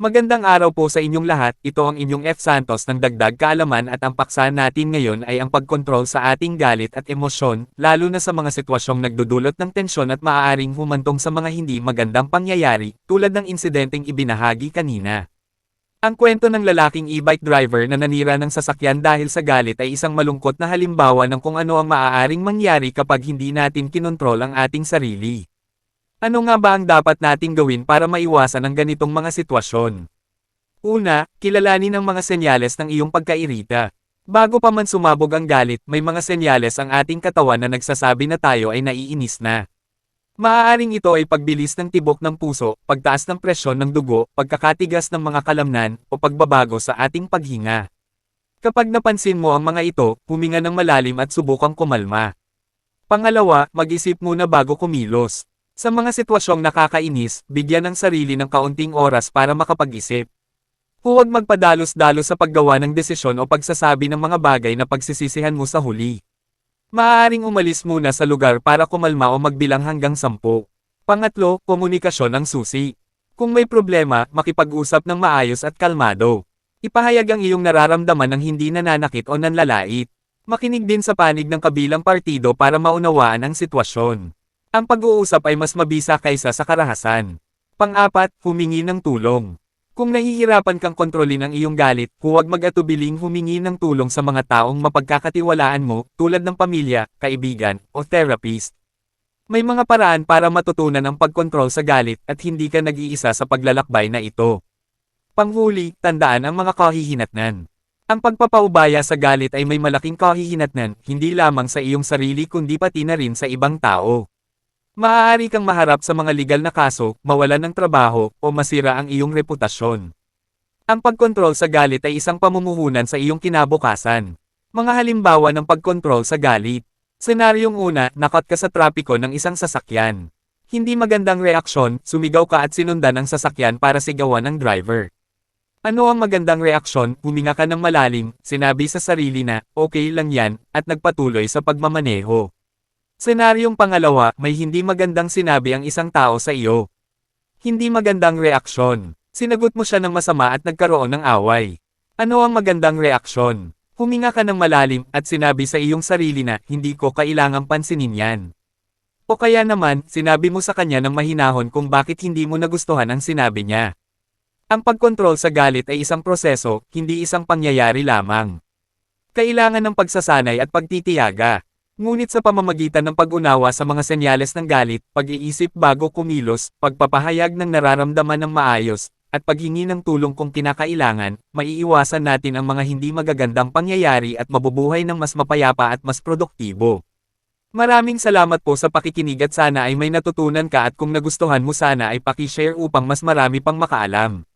Magandang araw po sa inyong lahat, ito ang inyong F. Santos ng Dagdag Kaalaman at ang paksa natin ngayon ay ang pagkontrol sa ating galit at emosyon, lalo na sa mga sitwasyong nagdudulot ng tensyon at maaaring humantong sa mga hindi magandang pangyayari, tulad ng insidenteng ibinahagi kanina. Ang kwento ng lalaking e-bike driver na nanira ng sasakyan dahil sa galit ay isang malungkot na halimbawa ng kung ano ang maaaring mangyari kapag hindi natin kinontrol ang ating sarili. Ano nga ba ang dapat nating gawin para maiwasan ang ganitong mga sitwasyon? Una, kilalanin ang mga senyales ng iyong pagkairita. Bago pa man sumabog ang galit, may mga senyales ang ating katawan na nagsasabi na tayo ay naiinis na. Maaaring ito ay pagbilis ng tibok ng puso, pagtaas ng presyon ng dugo, pagkakatigas ng mga kalamnan, o pagbabago sa ating paghinga. Kapag napansin mo ang mga ito, huminga ng malalim at subukang kumalma. Pangalawa, mag-isip muna bago kumilos. Sa mga sitwasyong nakakainis, bigyan ng sarili ng kaunting oras para makapag-isip. Huwag magpadalos-dalos sa paggawa ng desisyon o pagsasabi ng mga bagay na pagsisisihan mo sa huli. Maaaring umalis muna sa lugar para kumalma o magbilang hanggang sampu. Pangatlo, komunikasyon ang susi. Kung may problema, makipag-usap ng maayos at kalmado. Ipahayag ang iyong nararamdaman ng hindi nananakit o nanlalait. Makinig din sa panig ng kabilang partido para maunawaan ang sitwasyon. Ang pag-uusap ay mas mabisa kaysa sa karahasan. Pang-apat, humingi ng tulong. Kung nahihirapan kang kontrolin ang iyong galit, huwag mag-atubiling humingi ng tulong sa mga taong mapagkakatiwalaan mo, tulad ng pamilya, kaibigan, o therapist. May mga paraan para matutunan ang pagkontrol sa galit at hindi ka nag-iisa sa paglalakbay na ito. Panghuli, tandaan ang mga kahihinatnan. Ang pagpapaubaya sa galit ay may malaking kahihinatnan, hindi lamang sa iyong sarili kundi pati na rin sa ibang tao. Maaari kang maharap sa mga legal na kaso, mawalan ng trabaho, o masira ang iyong reputasyon. Ang pagkontrol sa galit ay isang pamumuhunan sa iyong kinabukasan. Mga halimbawa ng pagkontrol sa galit. Senaryong una, nakot ka sa trapiko ng isang sasakyan. Hindi magandang reaksyon, sumigaw ka at sinundan ang sasakyan para sigawan ng driver. Ano ang magandang reaksyon, huminga ka ng malalim, sinabi sa sarili na, okay lang yan, at nagpatuloy sa pagmamaneho. Senaryong pangalawa, may hindi magandang sinabi ang isang tao sa iyo. Hindi magandang reaksyon. Sinagot mo siya ng masama at nagkaroon ng away. Ano ang magandang reaksyon? Huminga ka ng malalim at sinabi sa iyong sarili na hindi ko kailangang pansinin yan. O kaya naman, sinabi mo sa kanya ng mahinahon kung bakit hindi mo nagustuhan ang sinabi niya. Ang pagkontrol sa galit ay isang proseso, hindi isang pangyayari lamang. Kailangan ng pagsasanay at pagtitiyaga. Ngunit sa pamamagitan ng pag-unawa sa mga senyales ng galit, pag-iisip bago kumilos, pagpapahayag ng nararamdaman ng maayos, at paghingi ng tulong kung kinakailangan, maiiwasan natin ang mga hindi magagandang pangyayari at mabubuhay ng mas mapayapa at mas produktibo. Maraming salamat po sa pakikinig at sana ay may natutunan ka at kung nagustuhan mo sana ay pakishare upang mas marami pang makaalam.